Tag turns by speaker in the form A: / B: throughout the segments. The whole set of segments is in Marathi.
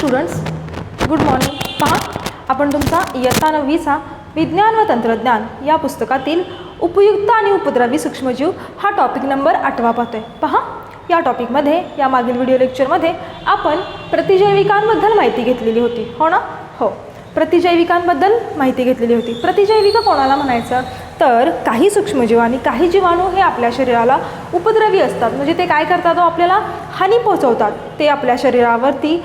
A: स्टुडंट्स गुड मॉर्निंग पहा आपण तुमचा इयत्ता नववीचा विज्ञान व तंत्रज्ञान या पुस्तकातील उपयुक्त आणि उपद्रवी सूक्ष्मजीव हा टॉपिक नंबर आठवा पाहतोय. पहा या टॉपिकमध्ये या मागील व्हिडिओ लेक्चरमध्ये आपण प्रतिजैविकांबद्दल माहिती घेतलेली होती. हो ना? हो. प्रतिजैविकांबद्दल माहिती घेतलेली होती. प्रतिजैविक कोणाला म्हणायचं? तर काही सूक्ष्मजीव आणि काही जीवाणू हे आपल्या शरीराला उपद्रवी असतात. म्हणजे ते काय करतात हो, आपल्याला हानी पोहोचवतात. ते आपल्या शरीरावरती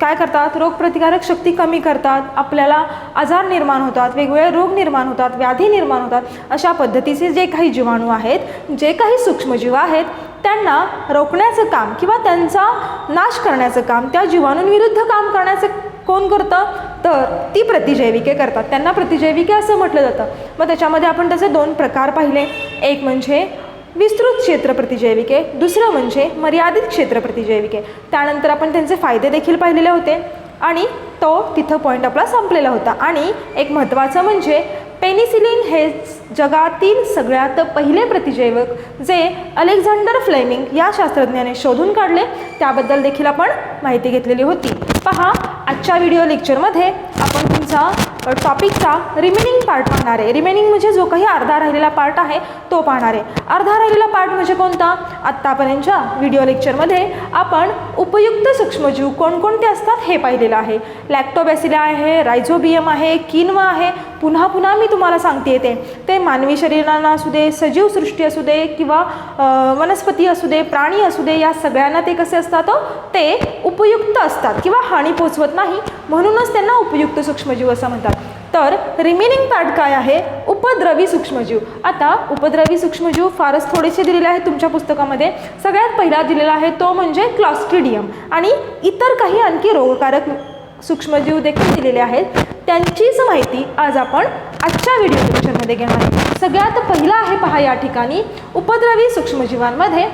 A: काय करतात? रोगप्रतिकारक शक्ती कमी करतात. आपल्याला आजार निर्माण होतात वेगवेगळे रोग निर्माण होतात व्याधी निर्माण होतात. अशा पद्धतीचे जे काही जीवाणू आहेत जे काही सूक्ष्मजीव आहेत त्यांना रोखण्याचं काम किंवा त्यांचा नाश करण्याचं काम त्या जीवाणूंविरुद्ध काम करण्याचं कोण करतं? तर ती प्रतिजैविके करतात. त्यांना प्रतिजैविके असं म्हटलं जातं. मग त्याच्यामध्ये आपण त्याचे दोन प्रकार पाहिले. एक म्हणजे विस्तृत क्षेत्र प्रतिजैविके दुसरं म्हणजे मर्यादित क्षेत्र प्रतिजैविके. त्यानंतर आपण त्यांचे फायदे देखील पाहिलेले होते आणि तो तिथं पॉईंट आपला संपलेला होता. आणि एक महत्त्वाचं म्हणजे पेनिसिलिन हे जगातील सगळ्यात पहिले प्रतिजैवक जे अलेक्झांडर फ्लेमिंग या शास्त्रज्ञाने शोधून काढले त्याबद्दल देखील आपण माहिती घेतलेली होती. पहा आजच्या व्हिडिओ लेक्चरमध्ये आपण तुमचा टॉपिकचा रिमेनिंग पार्ट पाहणार आहे. रिमेनिंग म्हणजे जो काही अर्धा राहिलेला पार्ट आहे तो पाहणार आहे. अर्धा राहिलेला पार्ट म्हणजे कोणता? आत्तापर्यंतच्या व्हिडिओ लेक्चरमध्ये आपण उपयुक्त सूक्ष्मजीव कोणकोणते असतात हे पाहिलेलं आहे. लॅक्टोबॅसिला आहे रायझोबियम आहे किनवा आहे. पुन्हा पुन्हा मी तुम्हाला सांगते ते ते मानवी शरीरांना असू दे सजीव सृष्टी असू दे किंवा वनस्पती असू दे प्राणी असू दे या सगळ्यांना ते कसे असतात? हो, ते उपयुक्त असतात किंवा हानी पोचवत नाही. म्हणूनच त्यांना उपयुक्त सूक्ष्मजीव असं म्हणतात. तर रिमेनिंग पार्ट काय आहे? उपद्रवी सूक्ष्मजीव. आता उपद्रवी सूक्ष्मजीव फारच थोडेसे दिलेले आहेत तुमच्या पुस्तकामध्ये. सगळ्यात पहिला दिलेला आहे तो म्हणजे क्लॉस्ट्रिडियम आणि इतर काही आणखी रोगकारक सूक्ष्मजीव देखील दिलेले आहेत. त्यांचीच माहिती आज आपण आजच्या व्हिडिओ लेक्चरमध्ये घेणार आहे सगळ्यात पहिला आहे पहा या ठिकाणी. उपद्रवी सूक्ष्मजीवांमध्ये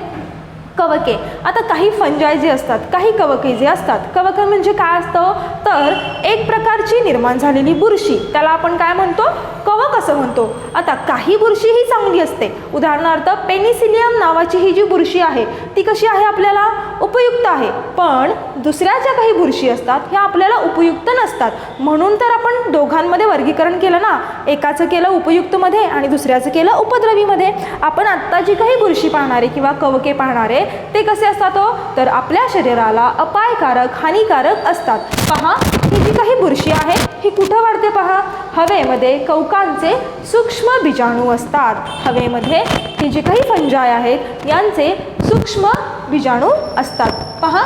A: कवके. आता काही फंजाय जे असतात काही कवके जे असतात कवक म्हणजे काय असतं? तर एक प्रकारची निर्माण झालेली बुरशी. त्याला आपण काय म्हणतो? कवक असं म्हणतो. आता काही बुरशी ही चांगली असते. उदाहरणार्थ पेनिसिलियम नावाची ही जी बुरशी आहे ती कशी आहे आपल्याला? उपयुक्त आहे. पण दुसऱ्या ज्या काही बुरशी असतात ह्या आपल्याला उपयुक्त नसतात. म्हणून तर आपण दोघांमध्ये वर्गीकरण केलं ना एकाचं केलं उपयुक्तमध्ये आणि दुसऱ्याचं केलं उपद्रवीमध्ये. आपण आत्ता जी काही बुरशी पाहणारे किंवा कवके पाहणारे ते कसे असतात हो? तर आपल्या शरीराला अपायकारक हानिकारक असतात. पहा ही जी काही बुरशी आहे ही कुठं वाढते पहा? हवेमध्ये कवकांचे सूक्ष्म बीजाणू असतात. हवेमध्ये ही जे काही फंजाय आहेत यांचे सूक्ष्म बीजाणू असतात. पहा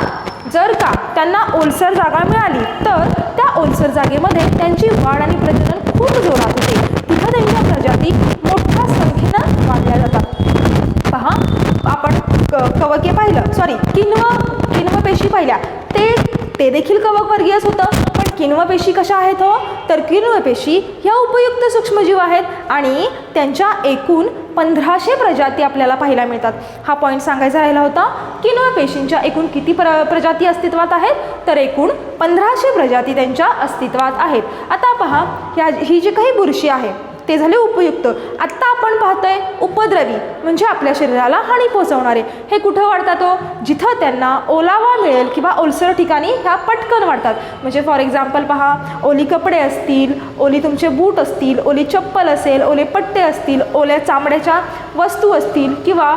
A: जर का त्यांना ओलसर जागा मिळाली तर त्या ओलसर जागेमध्ये त्यांची वाढ आणि प्रजनन खूप जोरात होते. तिथं त्यांच्या प्रजाती मोठ्या संख्येनं वाढल्या जातात. पहा आपण क कवके पाहिलं. सॉरी किन्व किन्व पेशी पाहिल्या. ते ते देखील कवक वर्गीयच होतं. किण्वपेशी कशा आहेत हो? तर किण्वपेशी ह्या उपयुक्त सूक्ष्मजीव आहेत आणि त्यांच्या एकूण पंधराशे प्रजाती आपल्याला पाहायला मिळतात. हा पॉईंट सांगायचा राहिला होता किण्वपेशींच्या एकूण किती प्र प्रजाती अस्तित्वात आहेत? तर एकूण पंधराशे प्रजाती त्यांच्या अस्तित्वात आहेत. आता पहा ह्या ही जी काही बुरशी आहे ते झाले उपयुक्त. आत्ता आपण पाहतोय उपद्रवी म्हणजे आपल्या शरीराला हानी पोचवणारे हे कुठं वाढतात हो? जिथं त्यांना ओलावा मिळेल किंवा ओलसर ठिकाणी ह्या पटकन वाढतात. म्हणजे फॉर एक्झाम्पल पहा ओली कपडे असतील ओली तुमचे बूट असतील ओली चप्पल असेल ओले पट्टे असतील ओल्या चामड्याच्या वस्तू असतील किंवा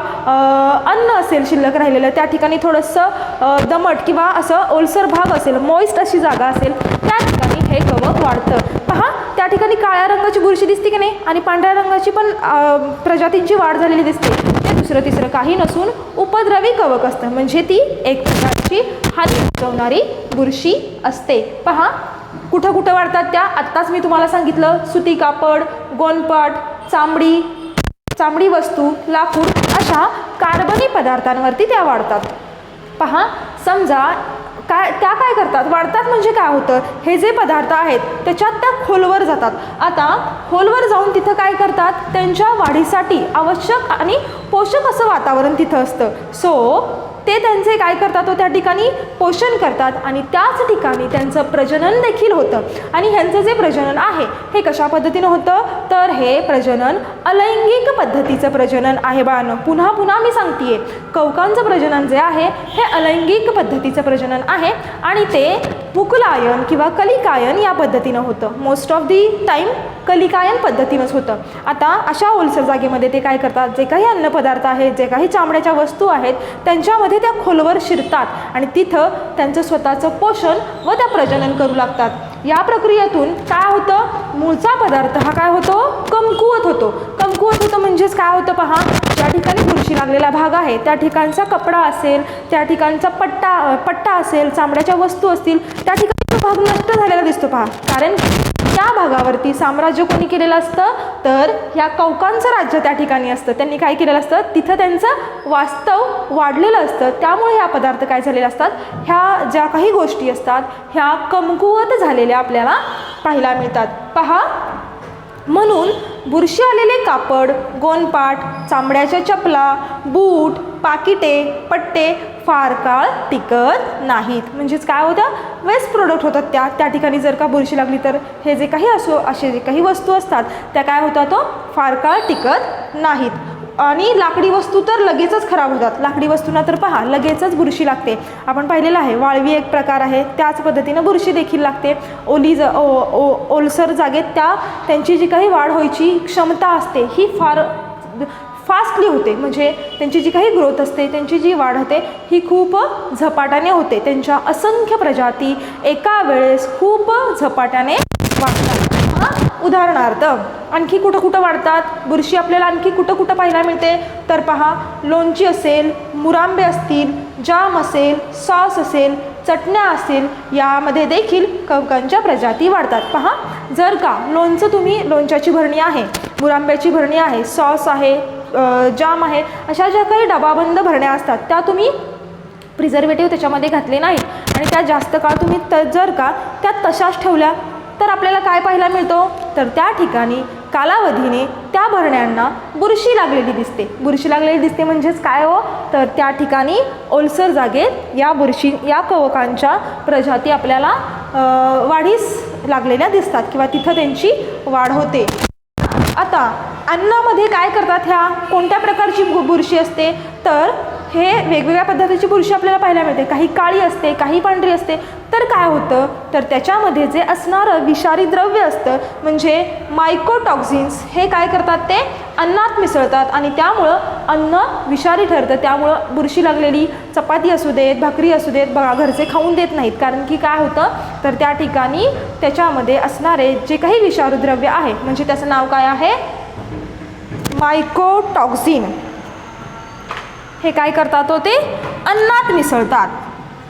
A: अन्न असेल शिल्लक राहिलेलं त्या ठिकाणी थोडंसं दमट किंवा असं ओलसर भाग असेल मॉइस्ट अशी जागा असेल त्या ठिकाणी हे कवक वाढतं. पहा ठिकाणी काळ्या रंगाची बुरशी दिसते की नाही आणि पांढऱ्या रंगाची पण प्रजातींची वाढ झालेली दिसते. ते दुसरं तिसरं काही नसून उपद्रवी कवक असतं. म्हणजे ती एक प्रकारची हानी पोचवणारी बुरशी असते. पहा कुठं कुठं वाढतात त्या? आत्ताच मी तुम्हाला सांगितलं सुती कापड गोनपाट चांबडी चामडी वस्तू लाकूड अशा कार्बनी पदार्थांवरती त्या वाढतात. पहा समजा काय त्या काय करतात? वाढतात म्हणजे काय होतं? हे जे पदार्थ आहेत त्याच्यात त्या खोलवर जातात. आता खोलवर जाऊन तिथं काय करतात? त्यांच्या वाढीसाठी आवश्यक आणि पोषक असं वातावरण तिथं असतं. सो ते त्यांचे काय करतात तो त्या ठिकाणी पोषण करतात आणि त्याच ठिकाणी त्यांचं प्रजनन देखील होतं. आणि ह्यांचं जे प्रजनन आहे हे कशा पद्धतीनं होतं? तर हे प्रजनन अलैंगिक पद्धतीचं प्रजनन आहे बाळांनो. पुन्हा पुन्हा मी सांगते कौकांचं प्रजनन जे आहे हे अलैंगिक पद्धतीचं प्रजनन आहे आणि ते मुकुलायन किंवा कलिकायन या पद्धतीनं होतं. मोस्ट ऑफ दी टाईम कलिकायन पद्धतीनंच होतं. आता अशा ओलसर जागेमध्ये ते काय करतात? जे काही अन्नपदार्थ आहेत जे काही चामड्याच्या वस्तू आहेत त्यांच्यामध्ये त्या खोलवर शिरतात आणि तिथं त्यांचं स्वतःचं पोषण व त्या प्रजनन करू लागतात. या प्रक्रियेतून काय होतं? मूळचा पदार्थ हा काय होतो? कमकुवत होतो. कमकुवत होतं म्हणजेच काय होतं पहा? ज्या ठिकाणी बुरशी लागलेला भाग आहे त्या ठिकाणचा कपडा असेल त्या ठिकाणचा पट्टा पट्टा असेल चामड्याच्या वस्तू असतील त्या ठिकाणी तो भाग नष्ट झालेला दिसतो पहा. कारण त्या भागावरती साम्राज्य कोणी केलेलं असतं? तर ह्या कौकांचं राज्य त्या ठिकाणी असतं. त्यांनी काय केलेलं असतं? तिथं त्यांचं वास्तव वाढलेलं असतं. त्यामुळे ह्या पदार्थ काय झालेले असतात? ह्या ज्या काही गोष्टी असतात ह्या कमकुवत झालेल्या आपल्याला पाहायला मिळतात. पहा. म्हणून बुरशी आलेले कापड गोनपाट चामड्याच्या चपला बूट पाकिटे पट्टे फार काळ टिकत नाहीत. म्हणजेच काय होतं? वेस्ट प्रोडक्ट होतात त्या त्या ठिकाणी जर का बुरशी लागली तर हे जे काही असो असे जे काही वस्तू असतात त्या काय होतात तो? फार काळ टिकत नाहीत. आणि लाकडी वस्तू तर लगेचच खराब होतात. लाकडी वस्तूंना तर पहा लगेचच बुरशी लागते. आपण पाहिलेलं आहे वाळवी एक प्रकार आहे त्याच पद्धतीनं बुरशी देखील लागते. ओली ज ओ ओ ओलसर जागेत त्या त्यांची जी काही वाढ व्हायची क्षमता असते ही फार फास्टली होते. म्हणजे त्यांची जी काही ग्रोथ असते त्यांची जी वाढ होते ही खूप झपाट्याने होते. त्यांच्या असंख्य प्रजाती एका वेळेस खूप झपाट्याने वाढतात. उदाहरणार्थ आणखी कुठं कुठं वाढतात? बुरशी आपल्याला आणखी कुठं कुठं पाहायला मिळते? तर पहा लोणची असेल मुरांबे असतील जाम असेल सॉस असेल चटण्या असेल यामध्ये देखील कवकांच्या प्रजाती वाढतात. पहा जर का लोणचं तुम्ही लोणच्याची भरणी आहे मुरांब्याची भरणी आहे सॉस आहे जाम आहे. अशा ज्या काही डबाबंद भरण्या असतात त्या तुम्ही प्रिझर्वेटिव्ह त्याच्यामध्ये घातले नाही आणि त्या जास्त काळ तुम्ही त जर का त्या तशाच ठेवल्या तर आपल्याला काय पाहायला मिळतो? तर त्या ठिकाणी कालावधीने त्या भरण्यांना बुरशी लागलेली दिसते. बुरशी लागलेली दिसते म्हणजेच काय हो? तर त्या ठिकाणी ओलसर जागेत या बुरशी या कवकांच्या प्रजाती आपल्याला वाढीस लागलेल्या दिसतात किंवा तिथं त्यांची वाढ होते. आता अन्नामध्ये काय करतात ह्या? कोणत्या प्रकारची बुरशी असते? तर हे वेगवेगळ्या पद्धतीची बुरशी आपल्याला पाहायला मिळते. काही काळी असते काही पांढरी असते. तर काय होतं? तर त्याच्यामध्ये जे असणारं विषारी द्रव्य असतं म्हणजे मायकोटॉक्झिन्स हे काय करतात ते? अन्नात मिसळतात. आणि त्यामुळं अन्न विषारी ठरतं. त्यामुळं बुरशी लागलेली चपाती असू देत भाकरी असू देत बघा घरचे खाऊन देत नाहीत. कारण की काय होतं? तर त्या ठिकाणी त्याच्यामध्ये असणारे जे काही विषारू द्रव्य आहे म्हणजे त्याचं नाव काय आहे? मायकोटॉक्झिन हे काय करतात हो ते? अन्नात मिसळतात.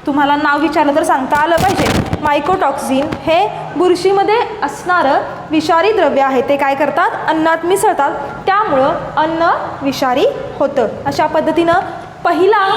A: तुम्हाला नाव विचारलं तर सांगता आलं पाहिजे. मायकोटॉक्झिन हे बुरशीमध्ये असणारं विषारी द्रव्य आहे. ते काय करतात? अन्नात मिसळतात. त्यामुळं अन्न विषारी होतं. अशा पद्धतीनं पहिला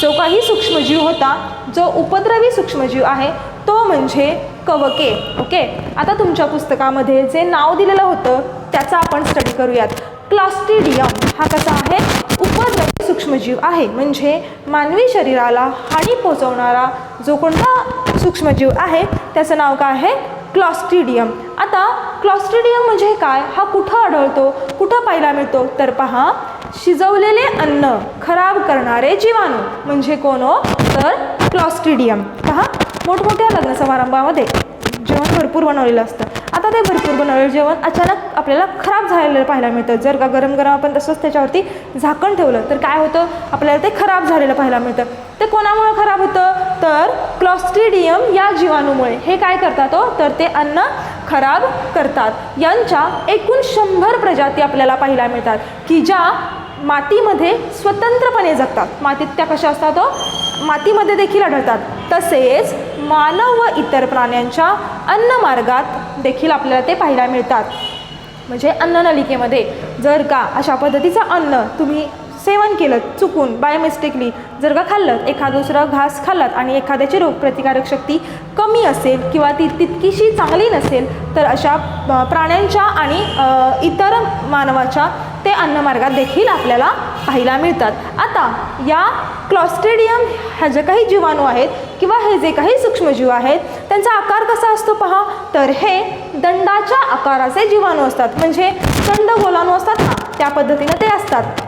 A: जो काही सूक्ष्मजीव होता जो उपद्रवी सूक्ष्मजीव आहे तो म्हणजे कवके. ओके? आता तुमच्या पुस्तकामध्ये जे नाव दिलेलं होतं त्याचा आपण स्टडी करूयात. क्लॉस्टिडियम हा कसा आहे? उपद्रवी सूक्ष्मजीव आहे. म्हणजे मानवी शरीराला हानी पोचवणारा जो कोणता सूक्ष्मजीव आहे त्याचं नाव काय आहे? क्लॉस्टिडियम. आता क्लॉस्टिडियम म्हणजे काय? हा कुठं आढळतो? कुठं पाहायला मिळतो? तर पहा शिजवलेले अन्न खराब करणारे जीवाणू. म्हणजे कोण हो? तर क्लॉस्टिडियम. पहा मोठमोठ्या लग्न समारंभामध्ये जेवण भरपूर बनवलेलं असतं. ते भरपूर बनवलेलं जेवण अचानक आपल्याला खराब झालेलं पाहायला मिळतं. जर का गरम गरम आपण तसंच त्याच्यावरती झाकण ठेवलं तर काय होतं? आपल्याला ते खराब झालेलं पाहायला मिळतं. ते कोणामुळे खराब होतं? तर क्लॉस्ट्रिडियम या जीवाणूमुळे. हे काय करतात हो? तर ते अन्न खराब करतात. यांच्या एकूण शंभर प्रजाती आपल्याला पाहायला मिळतात की ज्या मातीमध्ये स्वतंत्रपणे जगतात. मातीत त्या कशा असतात हो? मातीमध्ये देखील आढळतात. तसेच मानव व इतर प्राण्यांच्या अन्नमार्गात देखील आपल्याला ते पाहायला मिळतात. म्हणजे अन्ननलिकेमध्ये जर का अशा पद्धतीचं अन्न तुम्ही सेवन केलं चुकून बाय मिस्टेकली जर का खाल्लं एखादं दुसरं घास खाल्लात आणि एखाद्याची रोगप्रतिकारक शक्ती कमी असेल किंवा ती तितकीशी चांगली नसेल तर अशा प्राण्यांच्या आणि इतर मानवाच्या ते अन्नमार्गात देखील आपल्याला पाहायला मिळतात. आता या क्लॉस्ट्रेडियम ह्या ज्या काही जीवाणू आहेत किंवा हे जे काही सूक्ष्मजीव आहेत त्यांचा आकार कसा असतो पहा? तर हे दंडाच्या आकाराचे जीवाणू असतात. म्हणजे दंड गोलाणू असतात ना त्या पद्धतीनं ते असतात.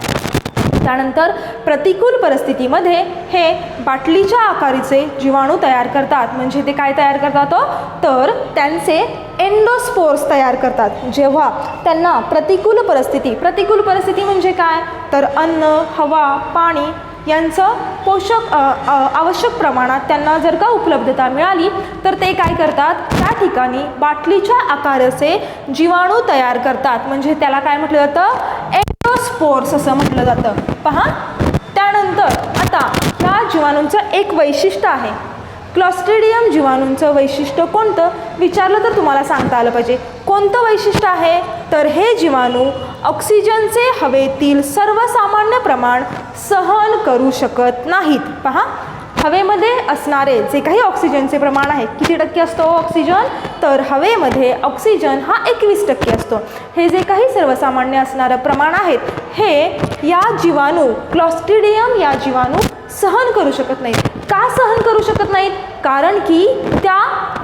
A: त्यानंतर प्रतिकूल परिस्थितीमध्ये हे बाटलीच्या आकारीचे जीवाणू तयार करतात. म्हणजे ते काय तयार करतात हो? तर त्यांचे एंडोस्पोर्स तयार करतात. जेव्हा त्यांना प्रतिकूल परिस्थिती प्रतिकूल परिस्थिती म्हणजे काय? तर अन्न हवा पाणी यांचं पोषक आवश्यक प्रमाणात त्यांना जर का उपलब्धता मिळाली तर ते काय करतात? त्या ठिकाणी बाटलीच्या आकाराचे जीवाणू तयार करतात. म्हणजे त्याला काय म्हटलं जातं? एंडोस्पोर्स असं म्हटलं जातं. पहा. त्यानंतर आता ह्या जीवाणूंचं एक वैशिष्ट्य आहे. क्लॉस्ट्रिडियम जीवाणूंचं वैशिष्ट्य कोणतं? विचारलं तर तुम्हाला सांगता आलं पाहिजे. कोणतं वैशिष्ट्य आहे? तर हे जीवाणू ऑक्सिजनचे हवेतील सर्वसामान्य प्रमाण सहन करू शकत नाहीत. पहा. हवेमध्ये असणारे जे काही ऑक्सिजनचे प्रमाण आहे किती टक्के असतो ऑक्सिजन तर हवेमध्ये ऑक्सिजन हा एकवीस टक्के असतो. हे जे काही सर्वसामान्य असणारं प्रमाण आहेत हे या जीवाणू क्लॉस्टिडियम या जीवाणू सहन करू शकत नाहीत. का सहन करू शकत नाहीत? कारण की त्या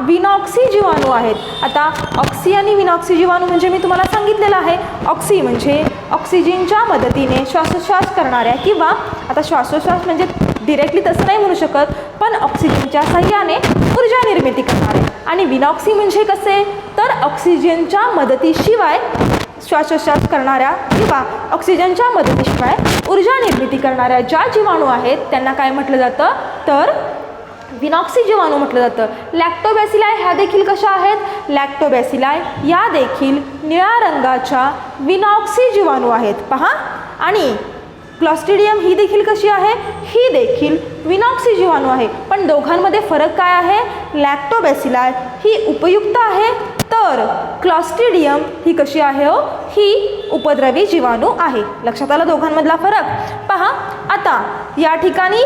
A: विनॉक्सी जीवाणू आहेत. आता ऑक्सी आणि विनॉक्सी जीवाणू म्हणजे मी तुम्हाला सांगितलेलं आहे. ऑक्सी म्हणजे ऑक्सिजनच्या मदतीने श्वासोश्वास करणाऱ्या किंवा आता श्वासोश्वास म्हणजे डिरेक्टली तसं नाही म्हणू शकत पण ऑक्सिजनच्या सहाय्याने ऊर्जा निर्मिती करणारे. आणि विनॉक्सी म्हणजे कसे? तर ऑक्सिजनच्या मदतीशिवाय श्वासोश्वास करणाऱ्या किंवा ऑक्सिजनच्या मदतीशिवाय ऊर्जा निर्मिती करणाऱ्या ज्या जीवाणू आहेत त्यांना काय म्हटलं जातं? तर विनॉक्सी जीवाणू म्हटलं जातं. लॅक्टोबॅसिलाय ह्या देखील कशा आहेत? लॅक्टोबॅसिलाय या देखील निळ्या रंगाच्या विनॉक्सी जीवाणू आहेत. पहा. आणि क्लॉस्टिडियम ही देखील कशी आहे? ही देखील विनॉक्सी जीवाणू आहे. पण दोघांमध्ये फरक काय आहे? लॅक्टोबॅसिलाय ही उपयुक्त आहे. तर क्लॉस्टिडियम ही कशी आहे हो? ही उपद्रवी जीवाणू आहे. लक्षात आला दोघांमधला फरक? पहा आता या ठिकाणी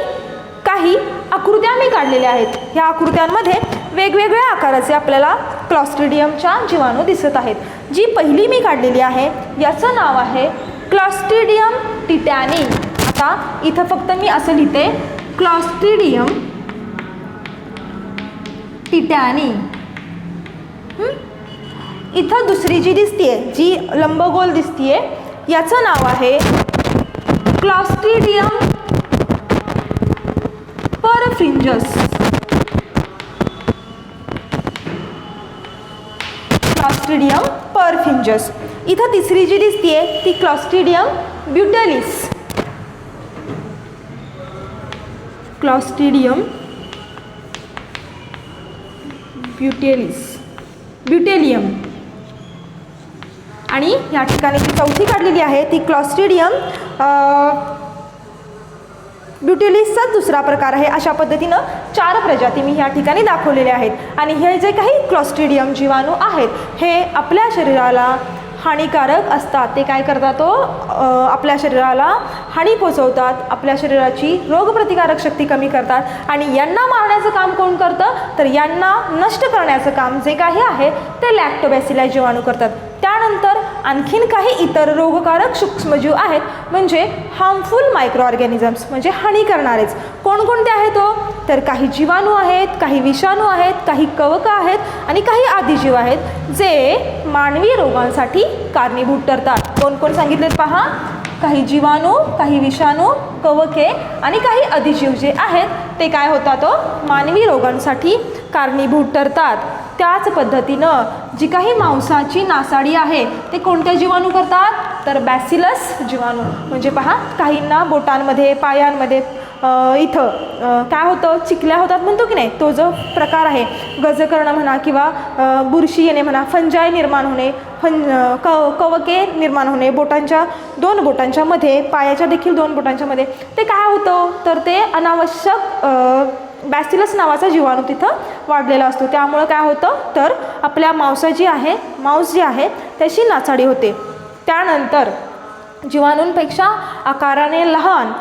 A: काही आकृत्या मी काढलेल्या आहेत. ह्या आकृत्यांमध्ये वेगवेगळ्या आकाराचे आपल्याला क्लॉस्टिडियमच्या जीवाणू दिसत आहेत. जी पहिली मी काढलेली आहे याचं नाव आहे क्लॉस्ट्रिडियम टिटॅनी आता इथं फक्त मी असं लिहिते क्लॉस्ट्रिडियम टिटॅनी इथं दुसरी जी दिसतीये जी लंबगोल दिसतीये याचं नाव आहे क्लॉस्ट्रिडियम परफ्रिंजस. क्लॉस्ट्रिडियम परफिंजस इथं तिसरी जी दिसतीये ती क्लॉस्टिडियम ब्युटेलिस क्लॉस्टिडियम ब्युटेलिस ब्युटेलियम आणि या ठिकाणी जी चौथी काढलेली आहे ती क्लॉस्टिडियम ब्युटिलिसचाच दुसरा प्रकार आहे. अशा पद्धतीनं चार प्रजाती मी ह्या ठिकाणी दाखवलेल्या आहेत. आणि हे जे काही क्लॉस्ट्रिडियम जीवाणू आहेत हे आपल्या शरीराला हानिकारक असतात. ते काय करतात हो? तो आपल्या शरीराला हानी पोचवतात. आपल्या शरीराची रोगप्रतिकारक शक्ती कमी करतात. आणि यांना मारण्याचं काम कोण करतं? तर यांना नष्ट करण्याचं काम जे काही आहे ते लॅक्टोबॅसिला जीवाणू करतात. आणखीन काही इतर रोगकारक सूक्ष्मजीव आहेत म्हणजे हार्मफुल मायक्रो ऑर्गॅनिझम्स म्हणजे हानी करणारेच कोणकोणते आहेत तो तर काही जीवाणू आहेत काही विषाणू आहेत काही कवकं आहेत आणि काही आदिजीव आहेत जे मानवी रोगांसाठी कारणीभूत ठरतात. कोण कोण सांगितलेत पहा? काही जीवाणू काही विषाणू कवके आणि काही अधिजीव जे आहेत ते काय होतात तो मानवी रोगांसाठी कारणीभूत ठरतात. त्याच पद्धतीनं जी काही मांसाची नासाडी आहे ते कोणत्या जीवाणू करतात? तर बॅसिलस जीवाणू. म्हणजे पहा काहींना बोटांमध्ये पायांमध्ये इथं काय होतं? चिकल्या होतात म्हणतो की नाही? तो जो प्रकार आहे गज करणं म्हणा किंवा बुरशी येणे म्हणा फंजाय निर्माण होणे फं क कवके निर्माण होणे बोटांच्या दोन बोटांच्यामध्ये पायाच्या देखील दोन बोटांच्यामध्ये ते काय होतं? तर ते अनावश्यक बॅसिलस नावाचा जीवाणू तिथं वाढलेला असतो. त्यामुळं काय होतं? तर आपल्या मांसा जी आहे मांस जी आहे त्याची नाचाडी होते. त्यानंतर जीवाणूंपेक्षा आकाराने लहान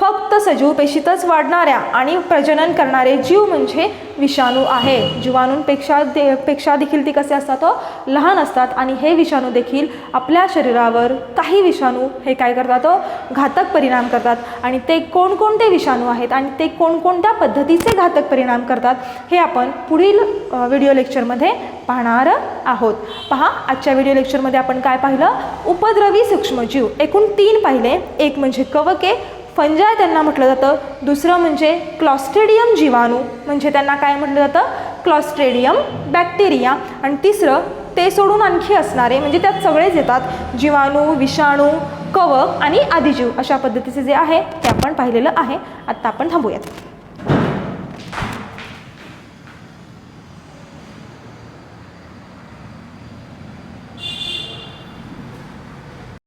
A: फक्त सजीव पेशीतच वाढणाऱ्या आणि प्रजनन करणारे जीव म्हणजे विषाणू आहे. जीवाणूंपेक्षा दे पेक्षा देखील ते कसे असतात तो लहान असतात आणि हे विषाणू देखील आपल्या शरीरावर काही विषाणू हे काय करतात तो घातक परिणाम करतात. आणि ते कोणकोणते विषाणू आहेत आणि ते कोणकोणत्या पद्धतीचे घातक परिणाम करतात हे आपण पुढील व्हिडिओ लेक्चरमध्ये पाहणार आहोत. पहा आजच्या व्हिडिओ लेक्चरमध्ये आपण काय पाहिलं? उपद्रवी सूक्ष्मजीव. एकूण तीन पाहिले. एक म्हणजे कवके फंजाय त्यांना म्हटलं जातं. दुसरं म्हणजे क्लॉस्ट्रेडियम जीवाणू म्हणजे त्यांना काय म्हटलं जातं? क्लॉस्ट्रेडियम बॅक्टेरिया आणि तिसरं ते सोडून आणखी असणारे म्हणजे त्यात सगळेच येतात. जीवाणू विषाणू कवक आणि आदिजीव अशा पद्धतीचे जे आहे ते आपण पाहिलेलं आहे. आत्ता आपण थांबूयात.